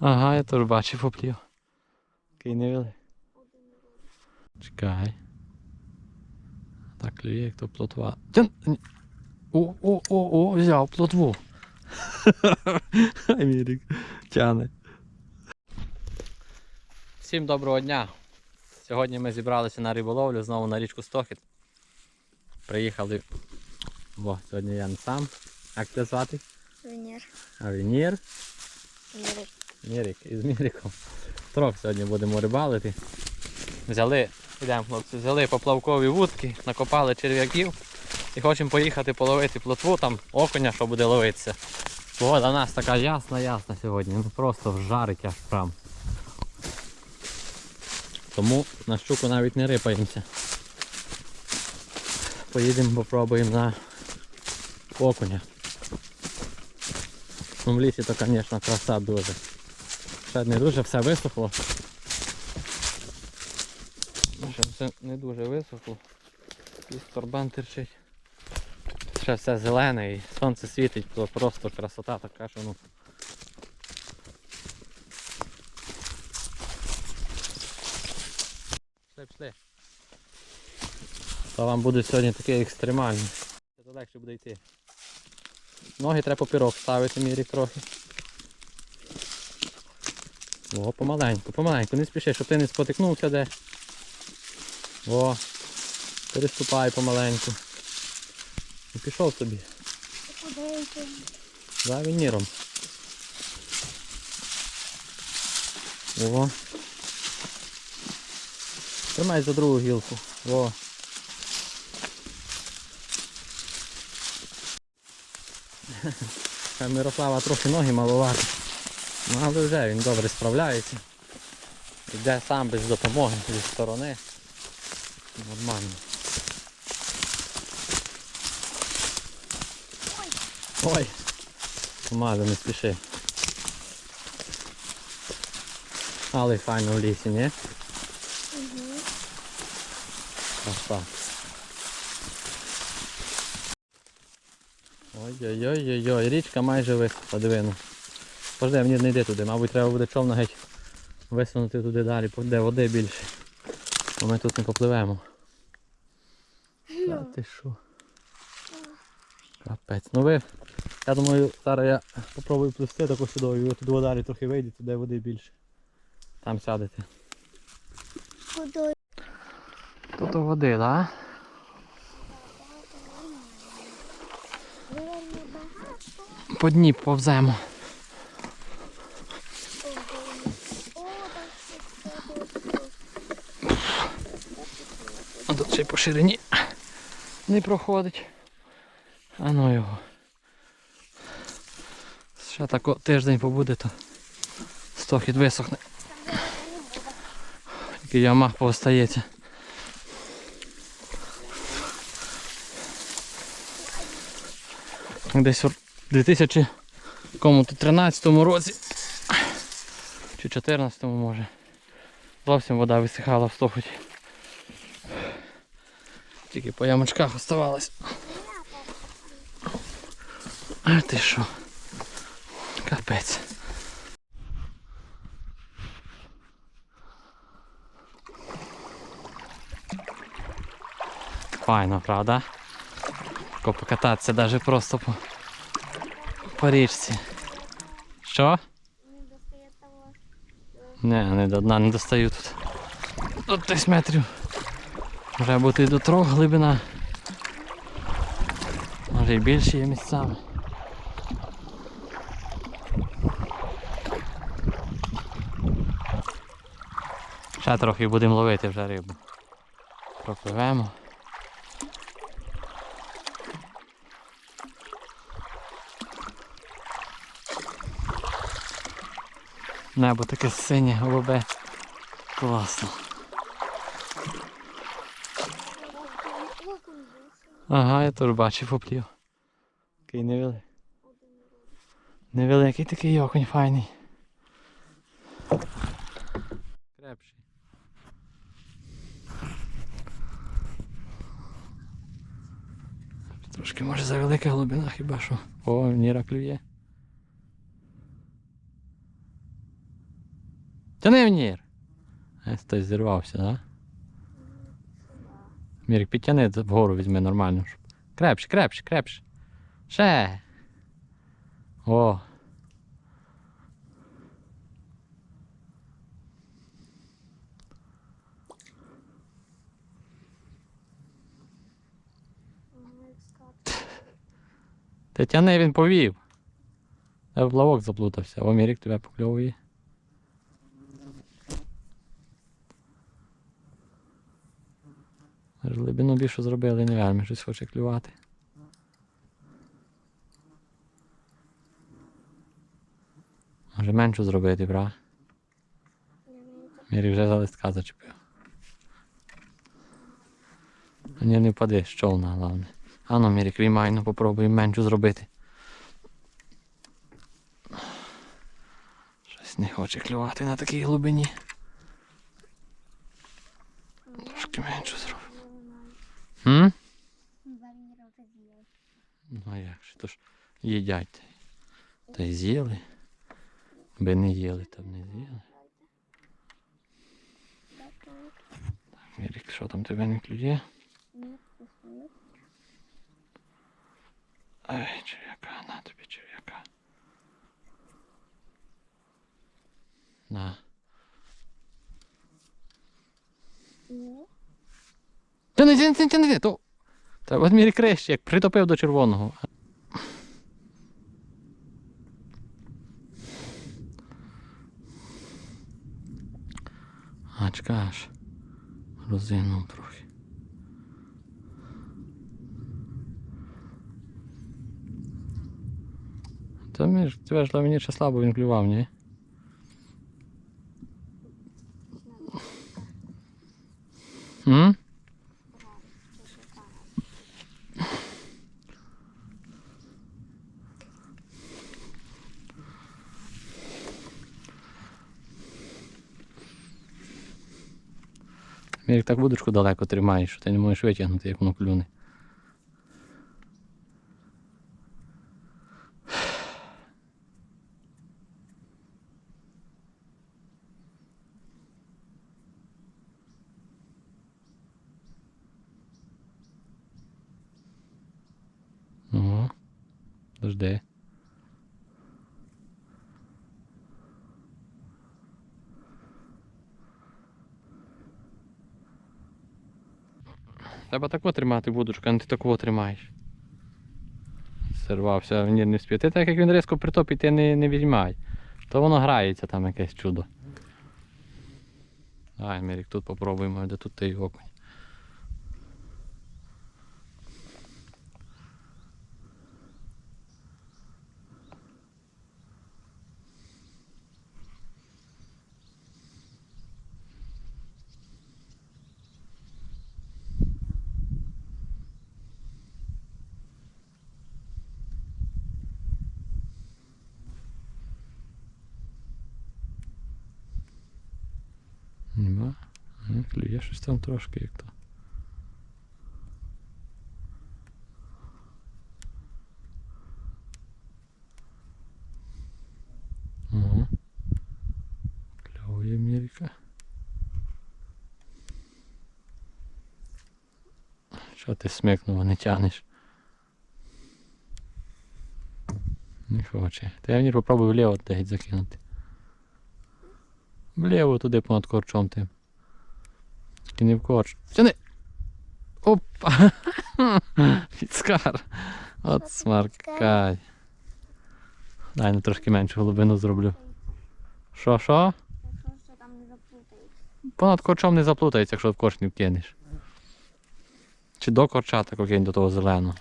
Ага, я теж бачив поплів. Такий невеликий. Чекай. Так, клює, як то плотва. О, о, о, о, взяв плотву. Амірік тяне. Всім доброго дня. Сьогодні ми зібралися на риболовлю знову на річку Стохід. Приїхали. О, сьогодні я не сам. Як тебе звати? Венер. Авенір. Венер. Мірик із Міриком. Трохи сьогодні будемо рибалити. Взяли, йдемо хлопці, взяли поплавкові вудки, накопали черв'яків і хочемо поїхати половити плотву, там окуня, що буде ловитися. Погода у нас така ясна, ясна сьогодні. Ну просто вжарить аж прям. Тому на щуку навіть не рипаємося. Поїдемо попробуємо на окуня. Ну в лісі то, звісно, краса дуже. Ще не дуже все висохло. Ну, Ще все не дуже висохло. Якийсь торбан терчить. Ще все зелене і сонце світить, то просто красота така, що ну. Пішли, пішли. То вам буде сьогодні таке екстремальне. Це легше буде йти. Ноги треба попірок ставити мірі трохи. О, помаленьку, помаленьку, не спіши, щоб ти не спотикнувся де. О, переступай помаленьку. І пішов собі. За вініром. О. Тримай за другу гілку. О. Мирослава трохи ноги малувати. Ну але вже він добре справляється. Йде сам без допомоги зі сторони. Нормально. Ой! Помаду не спіши. Але файно в лісі, ні? Угу. Краса. Ой-ой-ой-ой-ой, річка майже висохла, диви ну. Пожди, мені не йди туди, мабуть треба буде човна геть висунути туди далі, де води більше. Бо ми тут не попливемо. Та ти що? Капець. Ну ви, я думаю, зараз я попробую плисти таку сюди, і туди далі трохи вийдете, де води більше. Там сядете. Куди? Тут води, так? Да? Вельми багато. По дні повземо. Тут. Ще й по ширині не проходить. А ну його. Ще тако тиждень побуде, то стохід висохне. Тільки яма повстається. Десь у 2000 кому то 13 році чи 14 може. Зовсім вода висихала в стохоті. Тільки по ямочках оставалось. А ти що? Капець. Файно, правда? Тако покататися навіть просто по, по річці. Що? Не, не до дна не достаю тут. Тут десь метрів. Може бути і до трьох глибина. Може і більше є місцями. Ще трохи будемо ловити вже рибу. Пропливемо. Небо таке синє, голубе. Класно. Ага, я теж бачив поплів. Такий невеликий. Невеликий такий окунь файний. Крепший. Трошки може за велика глибина хіба що. О, ніра клює. Тяни Мір. Ось хтось зірвався, так? Мірик, підтяни вгору візьми нормально. Крепше, крепше, крепше. Ще. О. Ти тяни, він повів. Я в плавок заплутався. О, Мірик тебе покльовує. Глибину більше зробили, не вельми щось хоче клювати. Може меншу зробити, бра? Мірик вже за листка зачепив. Ні, не впади з човна, головне. А ну, Мірик, віймай, ну попробуй меншу зробити. Щось не хоче клювати на такій глибині. Трошки меншу зробив. М? Валіра вже з'їла. Ну а як же, то ж їдять. Та й з'їли. Би не їли, то б не з'їли. Так, Мірик, що там тебе не клює? Ай, черв'яка, на тобі черв'яка. На. Тяни, тяни, тяни, тяни, то. Треба мірі краще, як притопив до червоного. А, чекаєш. Розинув трохи. Та ми ж тебе ж мені ще слабо він клював, ні? М? Мірик так вудочку далеко тримаєш, що ти не можеш витягнути, як воно клюне. Ого. Дожди. Треба тако тримати вудочку, а не ти такого тримаєш. Сирвався, ні, не спів. Ти так як він різко притопить, ти не, не візьмай. То воно грається там якесь чудо. Ай, Мірік, тут попробуємо, де тут той окунь. Нема. М, Клює щось там трошки як то. Ага. Що ти смикнула, не тянеш? Не хоче. Та я мені попробую вліво десь закинути. Вліво туди понад корчом тим. Тільки не в корч. Тяни! Опа! Підскар. От смаркай. Дай ну трошки меншу глибину зроблю. Що, що? Понад корчом не заплутається, якщо в корч не вкинеш. Чи до корча так кинь до того зеленого.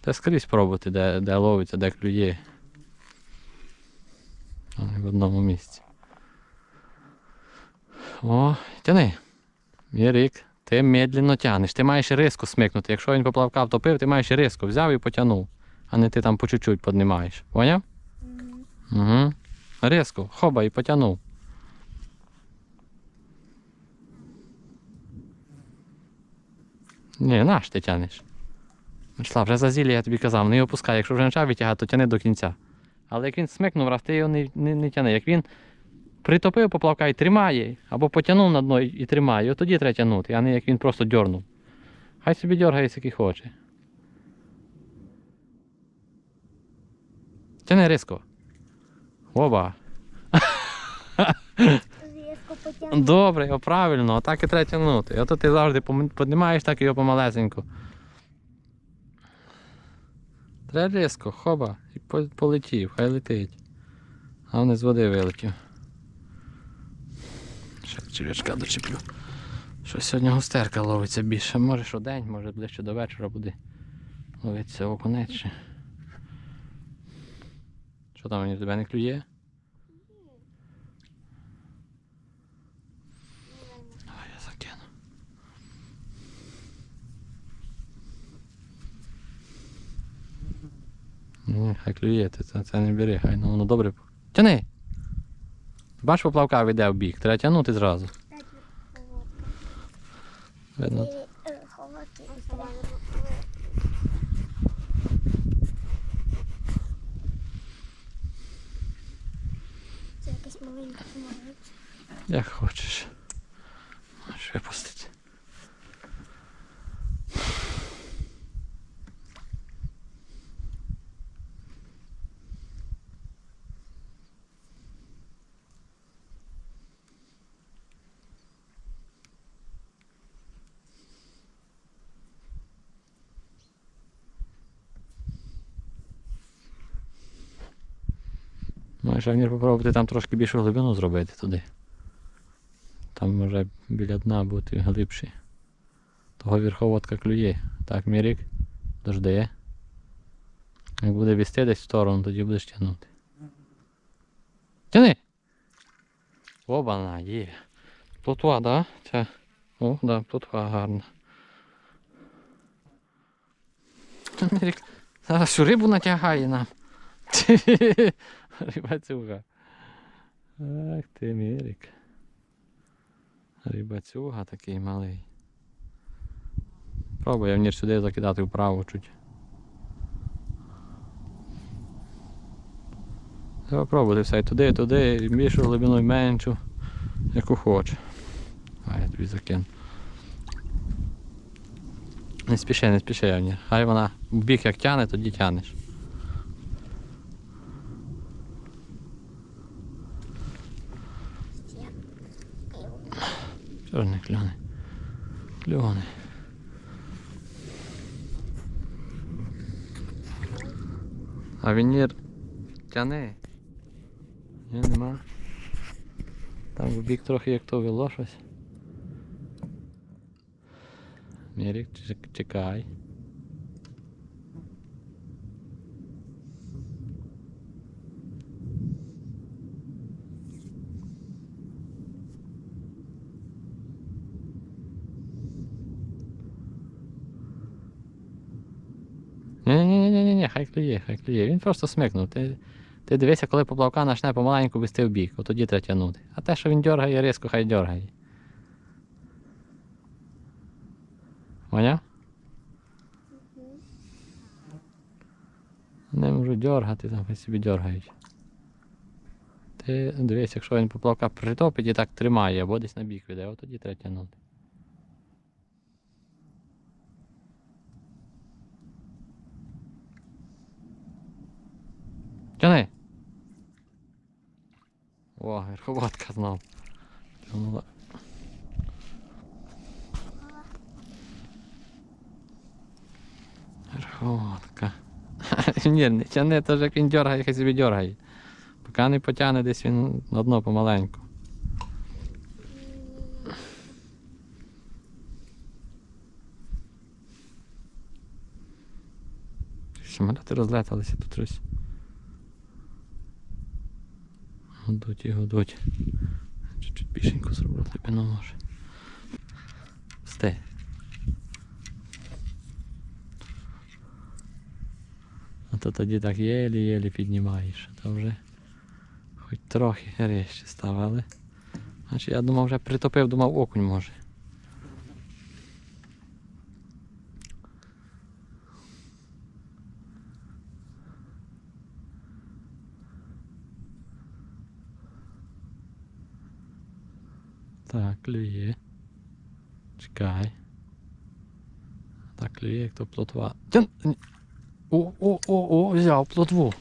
Та скрізь пробувати, де, де ловиться, де клює. В одному місці. О, тяни. Мірик, ти медленно тягнеш. Ти маєш риску смикнути. Якщо він поплавка втопив, ти маєш риску. Взяв і потягнув. А не ти там по чуть-чуть піднімаєш. Поняв? Угу. Угу. Різко, хоба і потягнув. Ні, наш ти тянеш. Вячеслав, вже за зілля я тобі казав, не опускай. Якщо вже почав витягати, то тяни до кінця. Але як він смикнув, раз ти його не, не, не тяни. Як він притопив поплавка і тримає, або потягнув на дно і тримає, і тоді треба тягнути, а не як він просто дьорнув. Хай собі дьоргає, скільки хоче. Тяни різко. Оба. Різко потягнув. Добре, о, правильно, отак і треба тягнути. Ото ти завжди піднімаєш так його помалесеньку. Треба різко, хоба, і полетів, хай летить. А вони з води вилетів. Черв'ячка дочеплю. Що сьогодні густерка ловиться більше. Може що день, може ближче до вечора буде ловитися окунець. ще. Що там мені тебе не клює? Давай я закину. Ні, хай клює, це, це не бери, хай ну, воно добре. Тяни! Бачиш, поплавка йде в бік, треба тягнути зразу. Видно. Це якась маленька. Як хочеш. Можеш випустити. Можеш Авнір попробувати там трошки більшу глибину зробити туди. Там може біля дна бути глибший. Того верховодка клює. Так, Мірік, дожди. Як буде вести десь в сторону, тоді будеш тягнути. Тяни! Оба-на, є. Плотва, да? Ця. О, да, плотва гарна. Мірік, зараз всю рибу натягає нам. Рибацюга. Ах ти, Мірік. Рибацюга такий малий. Пробуй я вніж сюди закидати вправо чуть. Треба пробувати все туди, туди, і більшу глибину, і меншу, яку хоче. А я тобі закину. Не спіши, не спіши, Явнір. Хай вона в бік як тяне, тоді тянеш. Не клюне? Клюне. А вінір тяне. Ні, нема. Там в бік трохи як то вело щось. Мірік, чекай. Ні-ні-ні, хай клює, хай клює. Він просто смикнув. Ти, ти дивися, коли поплавка почне помаленьку вести в бік, от тоді треба тягнути. А те, що він дергає різко, хай дергає. Поняв? Не можу дергати, там собі дергають. Ти дивись, якщо він поплавка притопить і так тримає, або десь на бік веде, от тоді треба тягнути. Тяни. О, верховодка знов. Тянула. Верховодка. Ні, не тяни, то ж як він дергає, хай собі дергає. Поки не потягне десь він на дно помаленьку. Самоліти розлеталися тут щось. Годуть і годуть. Чуть-чуть більшенько зроблю тобі може. Сте. А то тоді так єлі-єлі піднімаєш, а то вже хоч трохи резче став. Значить я думав вже притопив, думав окунь може. Так, клює. Чекай. Так, клює, як то плотва. Тян... О, о, о, о, взяв плотву.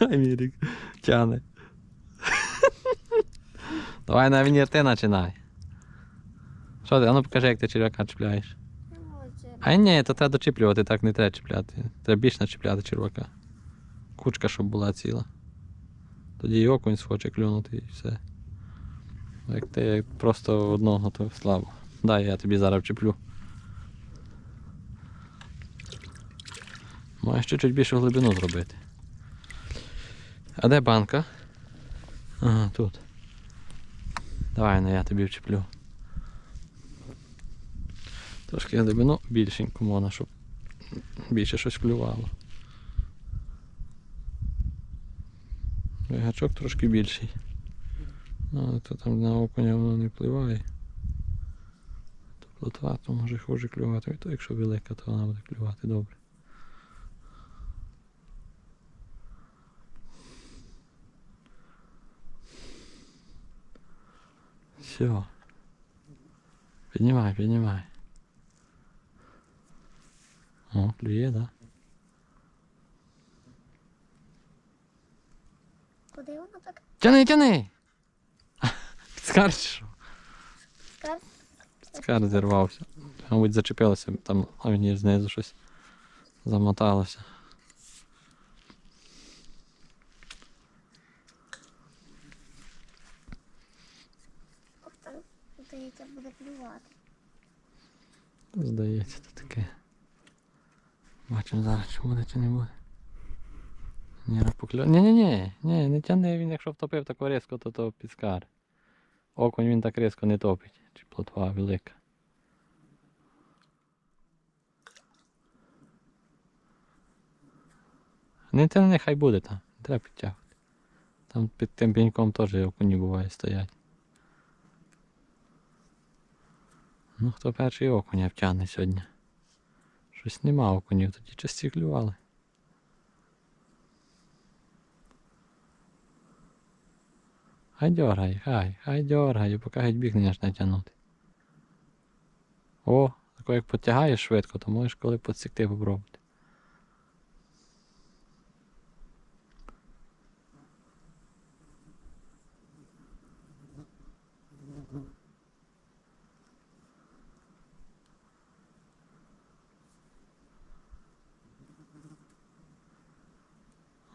Ай, Мірік, тяне. Давай на вінір ти починай. Що ти? А ну покажи, як ти черв'яка чіпляєш. А ні, то треба дочіплювати, так не треба чіпляти. Треба більш начіпляти червака. Кучка, щоб була ціла. Тоді і окунь схоче клюнути і все. Як ти просто одного, то слабо. Дай я тобі зараз вчеплю. Маєш чуть-чуть більшу глибину зробити. А де банка? Ага, тут. Давай, ну я тобі вчеплю. Трошки глибину більшеньку можна, щоб більше щось клювало. Гачок трошки більший. Ну, то там на окуня воно не впливає. То плотва, то може хуже клювати. І то якщо велика, то вона буде клювати добре. Все. Піднімай, піднімай. О, клює, да? Куди воно так Тяни, тяни! Скар чи що? скар? Скар зірвався. Мабуть, зачепилося, там а він знизу щось замоталося. Здається, буде клювати. Здається, то таке. Бачимо зараз, чи буде, чи не буде. Ні, покльо... ні, ні, ні, ні, не тяни він, якщо втопив так різко, то то підскар. Окунь він так різко не топить, чи плотва велика. Не тяни, хай буде там, не треба підтягувати. Там під тим пеньком теж окуні буває стоять. Ну, хто перший окуня втягне сьогодні? Щось нема окунів, тоді часті клювали. Хай дьоргай, хай, хай дьоргай, поки геть біг не натягнути. О, тако як потягаєш швидко, то можеш коли підсікти попробувати.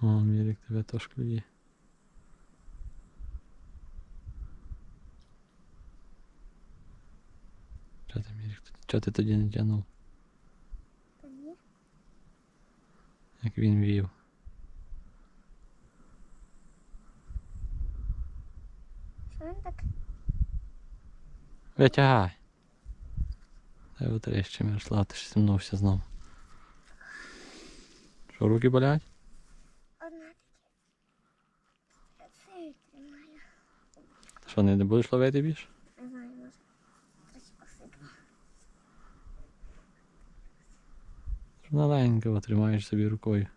О, Мірік тебе теж клює. Чого ти, Мірік, чого ти тоді не тягнув, ні. як він вів? Що він так? Витягай. Дай витрещи, Мирослав, ти ж сімнувся знову. Що, руки болять? Одна таки. Я це тримаю. Що, не, не будеш ловити більше? Не знаю, може. Трохи посипну. Маленько тримаєш собі рукою.